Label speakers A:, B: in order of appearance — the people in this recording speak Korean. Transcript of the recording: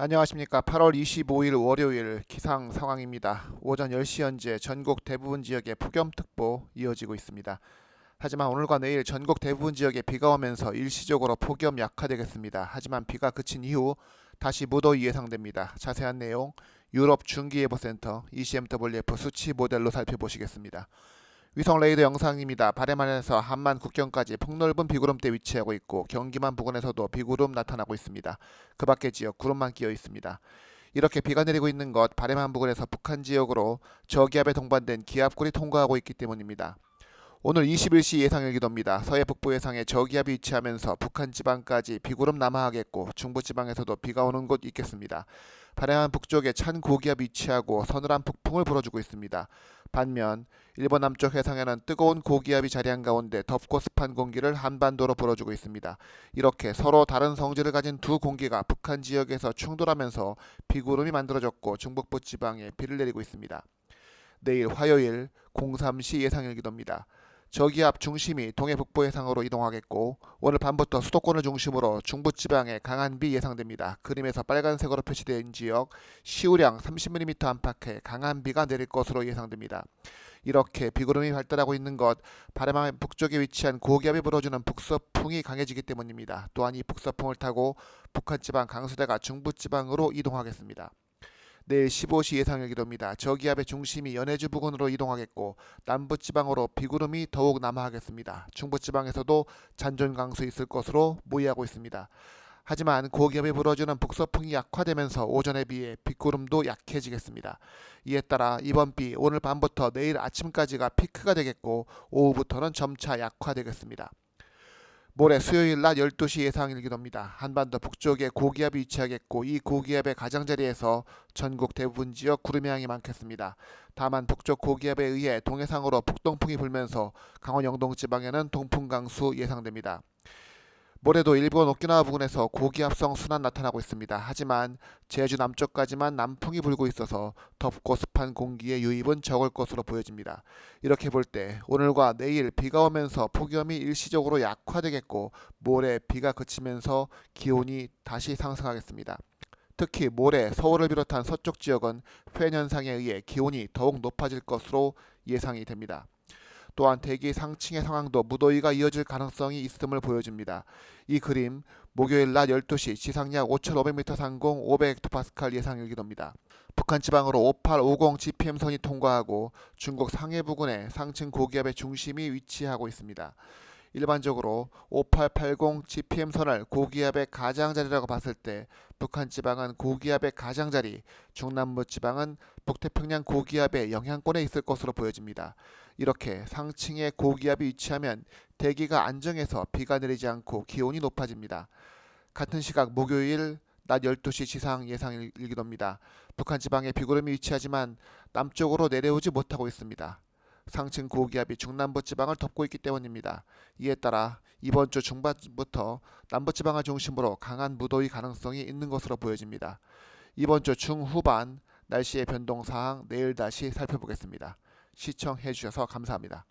A: 안녕하십니까. 8월 25일 월요일 기상 상황입니다. 오전 10시 현재 전국 대부분 지역에 폭염특보 이어지고 있습니다. 하지만 오늘과 내일 전국 대부분 지역에 비가 오면서 일시적으로 폭염 약화되겠습니다. 하지만 비가 그친 이후 다시 무더위 예상됩니다. 자세한 내용 유럽 중기예보센터 ECMWF 수치 모델로 살펴보시겠습니다. 위성 레이더 영상입니다. 바레만에서 한만 국경까지 폭넓은 비구름대 위치하고 있고 경기만 부근에서도 비구름 나타나고 있습니다. 그 밖의 지역 구름만 끼어 있습니다. 이렇게 비가 내리고 있는 것 바레만 부근에서 북한 지역으로 저기압에 동반된 기압골이 통과하고 있기 때문입니다. 오늘 21시 예상 일기도입니다. 서해 북부 해상에 저기압이 위치하면서 북한 지방까지 비구름 남하하겠고 중부 지방에서도 비가 오는 곳 있겠습니다. 바레만 북쪽에 찬 고기압이 위치하고 서늘한 북풍을 불어주고 있습니다. 반면 일본 남쪽 해상에는 뜨거운 고기압이 자리한 가운데 덥고 습한 공기를 한반도로 불어주고 있습니다. 이렇게 서로 다른 성질을 가진 두 공기가 북한 지역에서 충돌하면서 비구름이 만들어졌고 중북부 지방에 비를 내리고 있습니다. 내일 화요일 03시 예상일기도입니다. 저기압 중심이 동해 북부 해상으로 이동하겠고 오늘 밤부터 수도권을 중심으로 중부 지방에 강한 비 예상됩니다. 그림에서 빨간색으로 표시된 지역 시우량 30mm 안팎의 강한 비가 내릴 것으로 예상됩니다. 이렇게 비구름이 발달하고 있는 것 바람의 북쪽에 위치한 고기압이 불어주는 북서풍이 강해지기 때문입니다. 또한 이 북서풍을 타고 북한 지방 강수대가 중부 지방으로 이동하겠습니다. 내일 15시 예상 일기도입니다. 저기압의 중심이 연해주 부근으로 이동하겠고 남부 지방으로 비구름이 더욱 남하하겠습니다. 중부 지방에서도 잔존 강수 있을 것으로 모의하고 있습니다. 하지만 고기압이 불어주는 북서풍이 약화되면서 오전에 비해 빗구름도 약해지겠습니다. 이에 따라 이번 비 오늘 밤부터 내일 아침까지가 피크가 되겠고 오후부터는 점차 약화되겠습니다. 모레 수요일 낮 12시 예상 일기도입니다. 한반도 북쪽에 고기압이 위치하겠고 이 고기압의 가장자리에서 전국 대부분 지역 구름의 양이 많겠습니다. 다만 북쪽 고기압에 의해 동해상으로 북동풍이 불면서 강원 영동 지방에는 동풍 강수 예상됩니다. 모레도 일본 오키나와 부근에서 고기압성 순환 나타나고 있습니다. 하지만 제주 남쪽까지만 남풍이 불고 있어서 덥고 습한 공기의 유입은 적을 것으로 보여집니다. 이렇게 볼 때 오늘과 내일 비가 오면서 폭염이 일시적으로 약화되겠고 모레 비가 그치면서 기온이 다시 상승하겠습니다. 특히 모레 서울을 비롯한 서쪽 지역은 팬 현상에 의해 기온이 더욱 높아질 것으로 예상이 됩니다. 또한 대기 상층의 상황도 무더위가 이어질 가능성이 있음을 보여줍니다. 이 그림 목요일 낮 12시 지상 약 5,500m 상공 500헥토파스칼 예상 일기도입니다. 북한 지방으로 5850 GPM선이 통과하고 중국 상해 부근에 상층 고기압의 중심이 위치하고 있습니다. 일반적으로 5880 GPM선을 고기압의 가장자리라고 봤을 때 북한 지방은 고기압의 가장자리, 중남부 지방은 북태평양 고기압의 영향권에 있을 것으로 보여집니다. 이렇게 상층에 고기압이 위치하면 대기가 안정해서 비가 내리지 않고 기온이 높아집니다. 같은 시각 목요일 낮 12시 지상 예상 일기도입니다. 북한 지방에 비구름이 위치하지만 남쪽으로 내려오지 못하고 있습니다. 상층 고기압이 중남부 지방을 덮고 있기 때문입니다. 이에 따라 이번 주 중반부터 남부 지방을 중심으로 강한 무더위 가능성이 있는 것으로 보여집니다. 이번 주 중후반 날씨의 변동 사항 내일 다시 살펴보겠습니다. 시청해 주셔서 감사합니다.